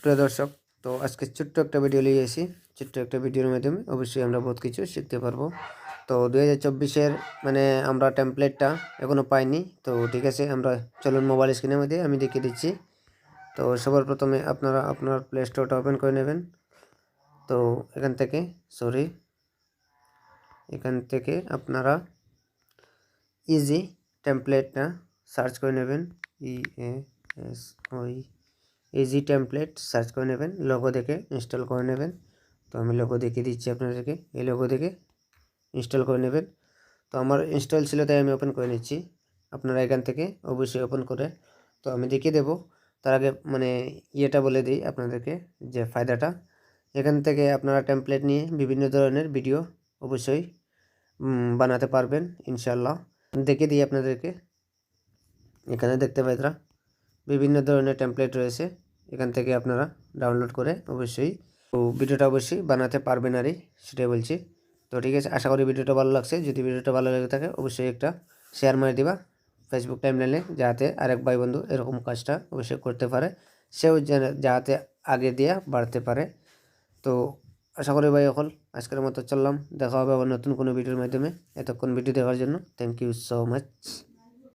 প্রিয় দর্শক, তো আজকে ছোট্ট একটা ভিডিও নিয়ে এসেছি ছোট্ট একটা ভিডিওর মাধ্যমে অবশ্যই আমরা বহুত কিছু শিখতে পারব। তো দুই হাজার চব্বিশের মানে আমরা টেমপ্লেটটা এখনও পাইনি। তো ঠিক আছে, আমরা চলুন মোবাইল স্ক্রিনের মধ্যে আমি দেখিয়ে দিচ্ছি। তো সবার প্রথমে আপনারা আপনার প্লে স্টোরটা ওপেন করে নেবেন। তো এখান থেকে সরি এখান থেকে আপনারা ইজি টেমপ্লেটটা সার্চ করে নেবেন। ই এস ওই ইজি টেমপ্লেট সার্চ করে নেবেন লোগো দেখে ইনস্টল করে নেবেন। তো আমি লোগো দেখিয়ে দিচ্ছি আপনাদেরকে। এই লোগো দেখে ইনস্টল করে নেবেন। তো আমার ইনস্টল ছিল তাই আমি ওপেন করে নিচ্ছি। আপনারা এখান থেকে অবশ্যই ওপেন করে, তো আমি দেখিয়ে দেবো। তার আগে মানে ইয়েটা বলে দিই আপনাদেরকে, যে ফায়দাটা। এখান থেকে আপনারা টেমপ্লেট নিয়ে বিভিন্ন ধরনের ভিডিও অবশ্যই বানাতে পারবেন ইনশাল্লাহ দেখিয়ে দিই আপনাদেরকে। এখানে দেখতে পাইতরা বিভিন্ন ধরনের টেমপ্লেট রয়েছে। এখান থেকে আপনারা ডাউনলোড করে অবশ্যই তো ভিডিওটা অবশ্যই বানাতে পারবেন আরই, সেটাই বলছি। তো ঠিক আছে, আশা করি ভিডিওটা ভালো লাগছে। যদি ভিডিওটা ভালো লেগে থাকে, অবশ্যই একটা শেয়ার মারি দিবা ফেসবুক টাইমলাইনে যাতে আরেক ভাই বন্ধু এরকম কাজটা অবশ্যই করতে পারে। সেও যাতে আগে দিয়ে বাড়তে পারে। তো আশা করি ভাই এখন আজকের মতো চললাম। দেখা হবে আবার নতুন কোনো ভিডিওর মাধ্যমে। এতক্ষণ ভিডিও দেখার জন্য থ্যাংক ইউ সো মাচ